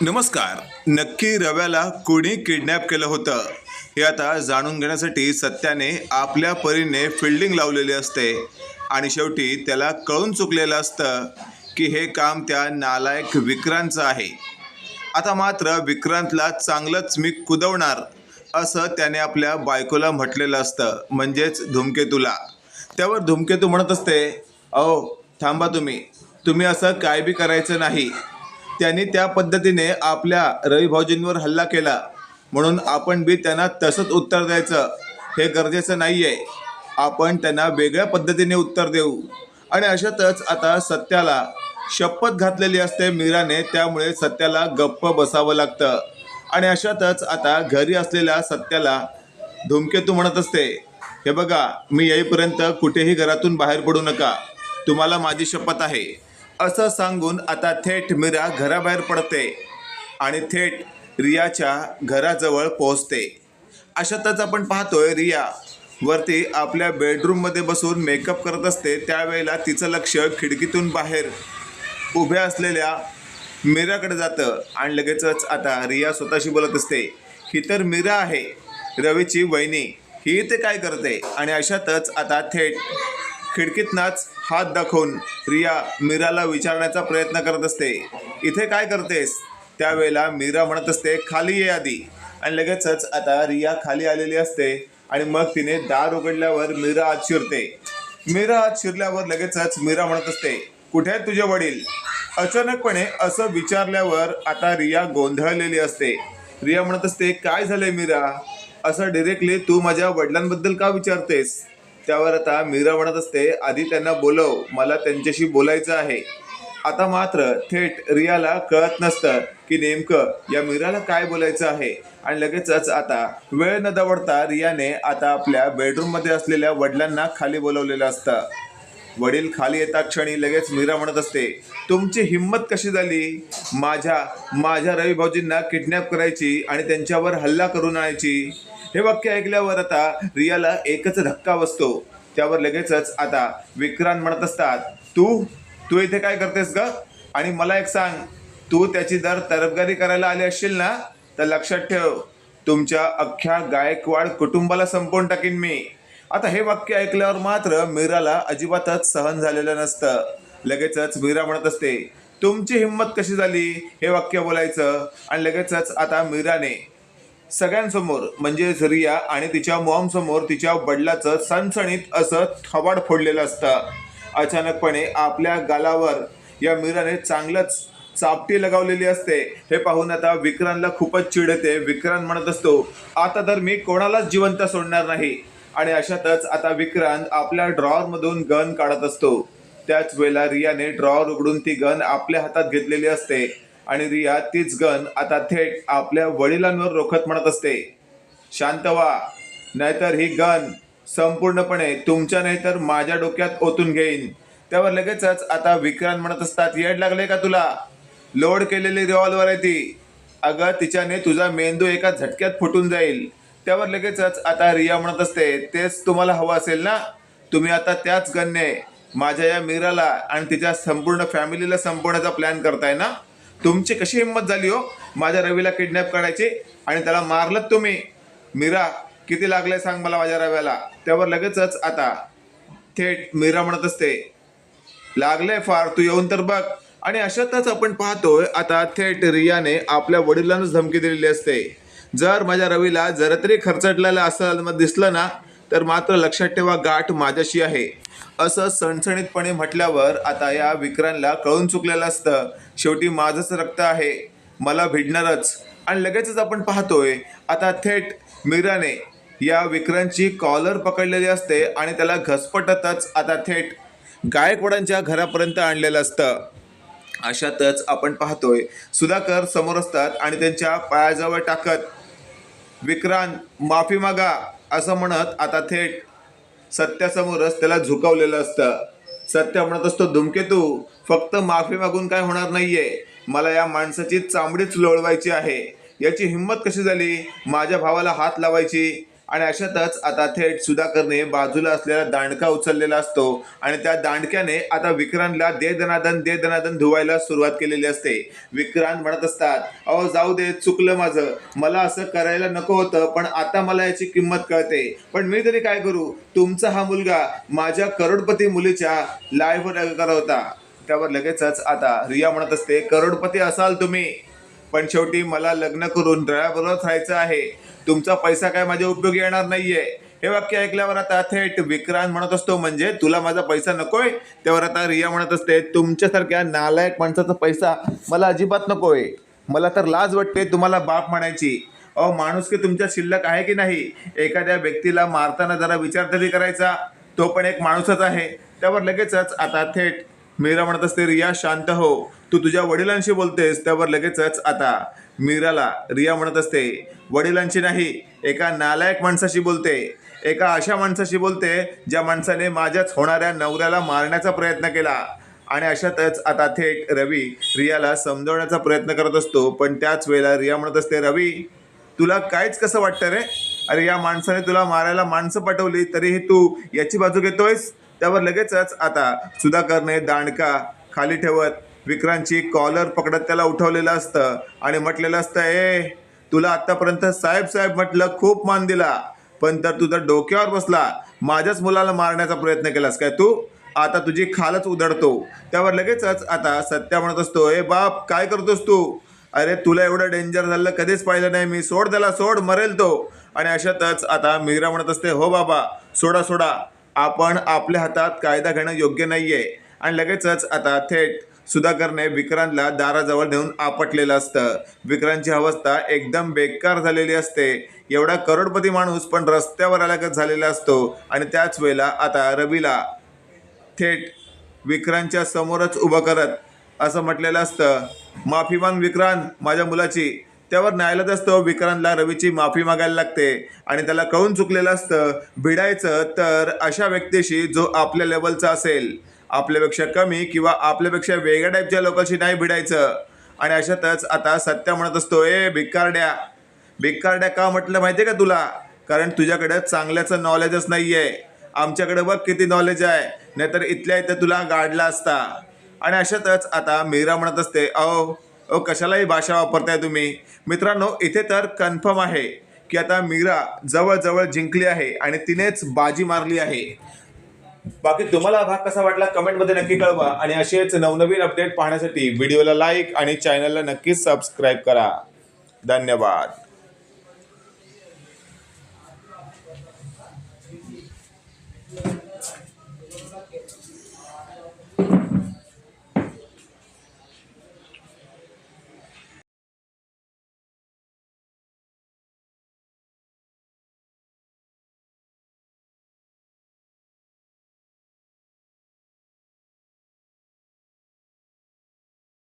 नमस्कार. नक्की रव्याला कोणी किडनॅप केलं होतं? हे आता जाणून घेण्यासाठी सत्याने आपल्या परीने फिल्डिंग लावलेली असते आणि शेवटी त्याला कळून चुकलेलं असतं की हे काम त्या नालायक विक्रांतचं आहे. आता मात्र विक्रांतला चांगलंच मी कुदवणार असं त्याने आपल्या बायकोला म्हटलेलं असतं म्हणजेच धूमकेतूला. त्यावर धूमकेतू म्हणत असते अहो थांबा तुम्ही. तुम्ही असं काय बी करायचं नाही. त्यांनी त्या पद्धतीने आपल्या रवी भाऊजींवर हल्ला केला. म्हणून आपण बी त्यांना तसंच उत्तर द्यायचं. हे गरजेचं नाही आहे आपण त्यांना वेगळ्या पद्धतीने उत्तर देऊ. आणि अशातच आता सत्याला शपथ घातलेली असते मीराने त्यामुळे सत्याला गप्प बसावं लागतं. आणि अशातच आता घरी असलेल्या सत्याला धुमकेतू म्हणत असते हे बघा मी येईपर्यंत कुठेही घरातून बाहेर पडू नका. तुम्हाला माझी शपथ आहे. असं सांगून आता थेट मीरा घराबाहेर पडते आणि थेट रियाच्या घराजवळ पोहोचते. अशातच आपण पाहतोय रिया वरती आपल्या बेडरूममध्ये बसून मेकअप करत असते. त्यावेळेला तिचं लक्ष खिडकीतून बाहेर उभ्या असलेल्या मीराकडे जातं आणि लगेचच आता रिया स्वतःशी बोलत असते ही तर मीरा आहे रवीची वहिनी. ही ते काय करते? आणि अशातच आता थेट खिडकीतनाच हात दाखवून रिया मीराला विचारण्याचा प्रयत्न करत असते. इथे काय करतेस? त्यावेळेला मीरा म्हणत असते खाली ये आधी. आणि लगेचच आता रिया खाली आलेली असते आणि मग तिने दार उघडल्यावर मीरा आत शिरते. मीरा आत शिरल्यावर लगेचच मीरा म्हणत असते कुठे आहेत तुझे वडील? अचानकपणे असं विचारल्यावर आता रिया गोंधळलेली असते. रिया म्हणत असते काय झालंय मीरा? असं डिरेक्टली तू माझ्या वडिलांबद्दल का विचारतेस? त्यावर आता मीरा म्हणत असते आधी त्यांना बोलव मला त्यांच्याशी बोलायचं आहे. आता मात्र थेट रियाला कळत नसतं की नेमकं या मीराला काय बोलायचं आहे. आणि लगेचच आता वेळ न दवडता रियाने आता आपल्या बेडरूममध्ये असलेल्या वडिलांना खाली बोलवलेलं असतं. वडील खाली येता क्षणी लगेच मीरा म्हणत असते तुमची हिंमत कशी झाली? माझ्या माझ्या रवी भाऊजींना किडनॅप करायची आणि त्यांच्यावर हल्ला करून आणायची? हे वाक्य ऐकल्यावर आता रियाला एकच धक्का बसतो. त्यावर लगेचच आता विक्रांत म्हणत असतात तू तू इथे काय करतेस ग? आणि मला एक सांग तू त्याची जर तरफदारी करायला आली असशील ना? तर लक्षात ठेव तुमच्या अख्ख्या गायकवाड कुटुंबाला संपवून टाकीन मी. आता हे वाक्य ऐकल्यावर मात्र मीराला अजिबातच सहन झालेलं नसतं. लगेचच मीरा म्हणत असते तुमची हिंमत कशी झाली हे वाक्य बोलायचं? आणि लगेचच आता मीराने सगळ्यांसमोर म्हणजे रिया आणि तिच्या मॉम समोर तिच्या वडिलाचं सणसणीत असं थवाड फोडलेलं असतं. अचानकपणे आपल्या गालावर या मीराने चांगलंच चापटी लगावलेली असते. हे पाहून आता विक्रांतला खूपच चिड येते. विक्रांत म्हणत असतो आता तर मी कोणालाच जिवंत सोडणार नाही. आणि अशातच आता विक्रांत आपल्या ड्रॉवरमधून गन काढत असतो. त्याच वेळेला रियाने ड्रॉवर उघडून ती गन आपल्या हातात घेतलेली असते. आणि रिया तीच गन आता थेट आपल्या वडिलांवर रोखत म्हणत असते. शांत व्हा. नाहीतर ही गन संपूर्णपणे तुमच्या नाही तर माझ्या डोक्यात ओतून घेईन. त्यावर लगेचच आता विक्रांत म्हणत असतात येड लागले का तुला? लोड केलेली रिव्हॉल्वर आहे ती अगं तिच्याने तुझा मेंदू एका झटक्यात फुटून जाईल. त्यावर लगेचच आता रिया म्हणत असते तेच तुम्हाला हवं असेल ना? तुम्ही आता त्याच गनने माझ्या या मीराला आणि तिच्या संपूर्ण फॅमिलीला संपवण्याचा प्लॅन करताय ना? तुमची कशी हिंमत झाली हो? माझ्या रवीला किडनॅप करायची आणि त्याला मारलं तुम्ही. मीरा किती लागलंय सांग मला माझ्या रव्याला. त्यावर लगेचच आता थेट मीरा म्हणत असते लागलंय फार तू येऊन तर बघ. आणि अशातच आपण पाहतोय आता थेट रियाने आपल्या वडिलांनाच धमकी दिलेली असते. जर माझ्या रवीला जरा तरी खर्चटलेला असं मग दिसलं ना तर मात्र लक्षात ठेवा गाठ माझ्याशी आहे. असं सणसणीतपणे म्हटल्यावर आता या विक्रांतला कळून चुकलेलं असतं. शेवटी माझंच रक्त आहे. मला भिडणारच. आणि लगेचच आपण पाहतोय आता थेट मीराने या विक्रांतची कॉलर पकडलेली असते आणि त्याला घसपटतच आता थेट गायकवाडांच्या घरापर्यंत आणलेलं असतं. अशातच आपण पाहतोय सुधाकर समोर असतात आणि त्यांच्या पायाजवळ टाकत विक्रांत माफी मागा. असं म्हणत आता थेट सत्यासमोरच त्याला झुकवलेलं असतं. सत्य म्हणत असतो धुमकेतू फक्त माफी मागून काय होणार नाहीये. मला या माणसाची चामडीच लोळवायची आहे. याची हिंमत कशी झाली? माझ्या भावाला हात लावायची. आणि अशातच आता थेट सुधाकरने बाजूला असलेला दांडका उचललेला असतो आणि त्या दांडक्याने आता विक्रांतला दे दनादन दे दनादन धुवायला सुरुवात केलेली असते. विक्रांत म्हणत असतात अहो जाऊ दे चुकलं माझं. मला असं करायला नको होतं पण आता मला याची किंमत कळते. पण मी तरी काय करू? तुमचा हा मुलगा माझ्या करोडपती मुलीच्या लाईफवर अगर होता. त्यावर लगेचच आता रिया म्हणत असते करोडपती असाल तुम्ही. पण शेवटी मला लग्न करून बरोबर राहायचं आहे. तुमचा पैसा काय माझ्या उपयोगी येणार नाहीये. हे वाक्य ऐकल्यावर आता थेट विक्रांत म्हणत असतो म्हणजे तुला माझा पैसा नकोय? त्यावर आता रिया म्हणत असते तुमच्यासारख्या नालायक माणसाचा पैसा मला अजिबात नकोय. मला तर लाज वाटते तुम्हाला बाप म्हणायची. अहो माणूस की तुमच्या शिल्लक आहे की नाही? एखाद्या व्यक्तीला मारताना जरा विचार तरी करायचा. तो पण एक माणूसच आहे. त्यावर लगेचच आता थेट मीरा म्हणत असते रिया शांत हो. तू तुझ्या वडिलांशी बोलतेस त्यावर लगेचच आता मीराला रिया म्हणत असते. वडिलांशी नाही एका नालायक माणसाशी बोलते. एका अशा माणसाशी बोलते ज्या माणसाने माझ्याच होणाऱ्या नवऱ्याला मारण्याचा प्रयत्न केला. आणि अशातच आता थेट रवी रियाला समजवण्याचा प्रयत्न करत असतो पण त्याच वेळेला रिया म्हणत असते रवी तुला काहीच कसं वाटतं रे? अरे या माणसाने तुला मारायला माणसं पाठवली तरीही तू याची बाजू घेतोयस? त्यावर लगेचच आता सुधाकरने दांडका खाली ठेवत विक्रांतची कॉलर पकडत त्याला उठवलेलं असतं आणि म्हटलेलं असतं ए तुला आतापर्यंत साहेब साहेब म्हटलं खूप मान दिला. पण तर तुझा डोक्यावर बसला माझ्याच मुलाला मारण्याचा प्रयत्न केलास काय तू? आता तुझी खालच उधळतो. त्यावर लगेचच आता सत्या म्हणत असतो ए बाप काय करतोस तू? अरे तुला एवढं डेंजर झालं कधीच पाहिलं नाही मी. सोड त्याला सोड मरेल तो. आणि अशातच आता मीरा म्हणत असते हो बाबा सोडा सोडा. आपण आपल्या हातात कायदा घेणं योग्य नाहीये. आणि लगेचच आता थेट सुधाकरने विक्रांतला दाराजवळ नेऊन आपटलेलं असतं. विक्रांतची अवस्था एकदम बेकार झालेली असते. एवढा करोडपती माणूस पण रस्त्यावर आल्यागत झालेला असतो आणि त्याच वेळेला आता रवीला थेट विक्रांतच्या समोरच उभं करत असं म्हटलेलं असतं. माफी माग विक्रांत माझ्या मुलाची. त्यावर न्यायालयात असतो विक्रांतला रवीची माफी मागायला लागते आणि त्याला कळून चुकलेलं असतं भिडायचं तर अशा व्यक्तीशी जो आपल्या लेवलचा असेल. आपल्यापेक्षा कमी किंवा आपल्यापेक्षा वेगळ्या टाईपच्या लोकांशी नाही भिडायचं. आणि अशातच आता सत्या म्हणत असतो ए भिकारड्या भिकारड्या का म्हटलं माहिती आहे का तुला? कारण तुझ्याकडे चांगल्याचं नॉलेजच नाही आहे आमच्याकडे बघ किती नॉलेज आहे. नाहीतर इथल्या इथं तुला गाडला असता. आणि अशातच आता मीरा म्हणत असते अहो ओ कशालाही भाषा वापरताय तुम्ही? मित्रांनो इथे तर कन्फर्म आहे की आता मीरा जवळजवळ जिंकली आहे आणि तिनेच बाजी मारली आहे. बाकी तुम्हाला भाग कसा वाटला कमेंटमध्ये नक्की कळवा. आणि असेच नवनवीन अपडेट पाहण्यासाठी व्हिडिओला लाईक आणि चॅनलला नक्कीच सबस्क्राईब करा. धन्यवाद.